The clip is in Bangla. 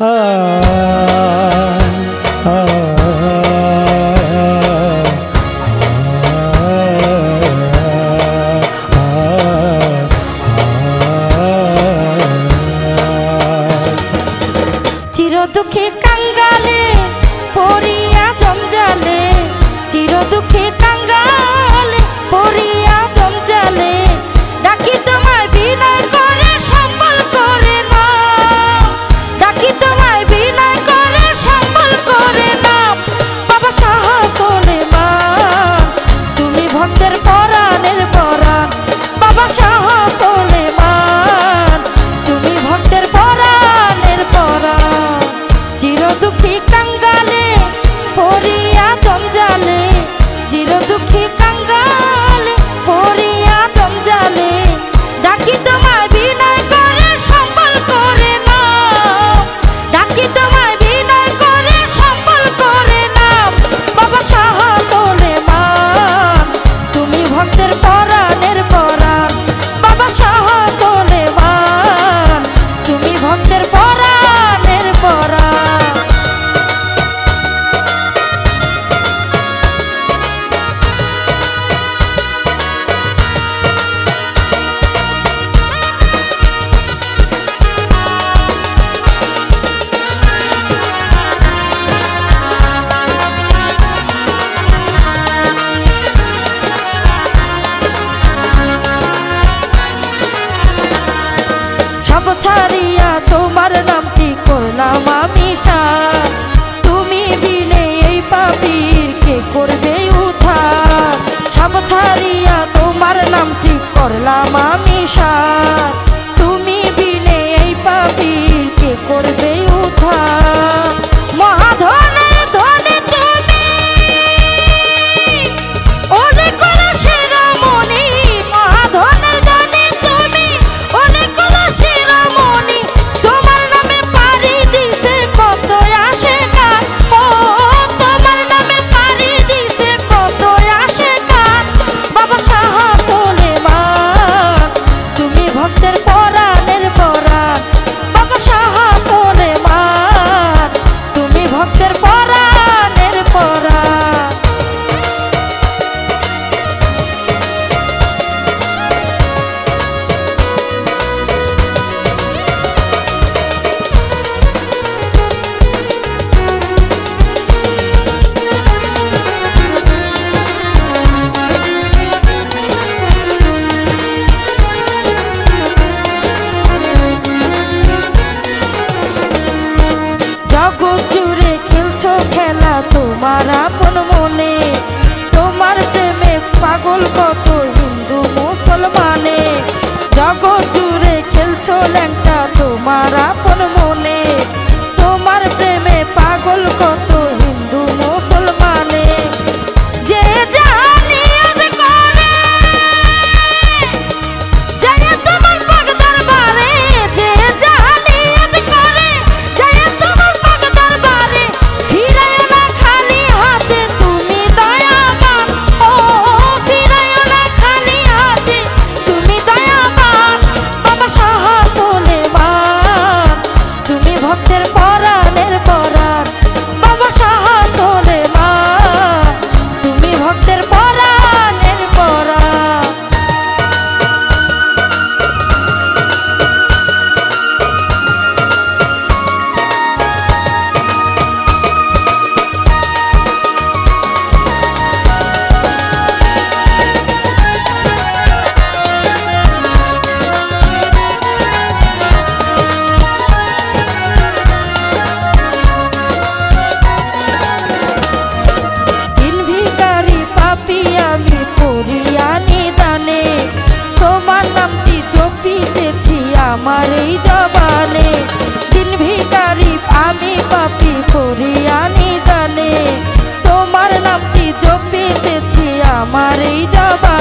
Ah. সব ছাড়িয়া তোমার নামটি করলাম আমি তুমি দিলে এই পাপির কে করবে উঠা সব ছাড়িয়া তোমার নামটি করলাম আমি তুমি দিলে এই পাপির কে করবে tall and Mari coba